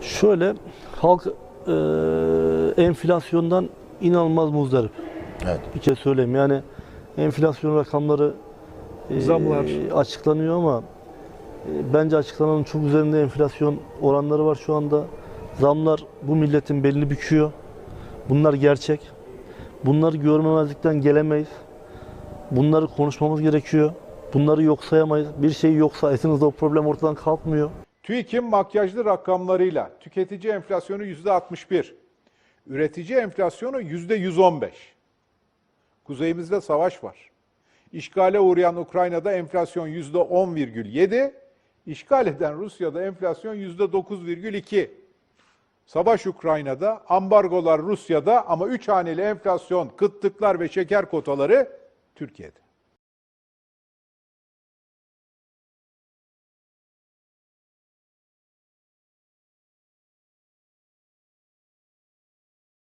Şöyle halk e, enflasyondan inanılmaz muzdarip. Evet. Bir kere söyleyeyim yani enflasyon rakamları e, Zamlar. açıklanıyor ama e, bence açıklananın çok üzerinde enflasyon oranları var şu anda. Zamlar bu milletin belini büküyor. Bunlar gerçek. Bunları görmemezlikten gelemeyiz. Bunları konuşmamız gerekiyor. Bunları yok sayamayız. Bir şey yok sayesinde o problem ortadan kalkmıyor. TÜİK'in makyajlı rakamlarıyla tüketici enflasyonu %61, üretici enflasyonu %115. Kuzeyimizde savaş var. İşgale uğrayan Ukrayna'da enflasyon %10,7, işgal eden Rusya'da enflasyon %9,2. Savaş Ukrayna'da, ambargolar Rusya'da ama üç haneli enflasyon, kıtlıklar ve şeker kotaları Türkiye'de.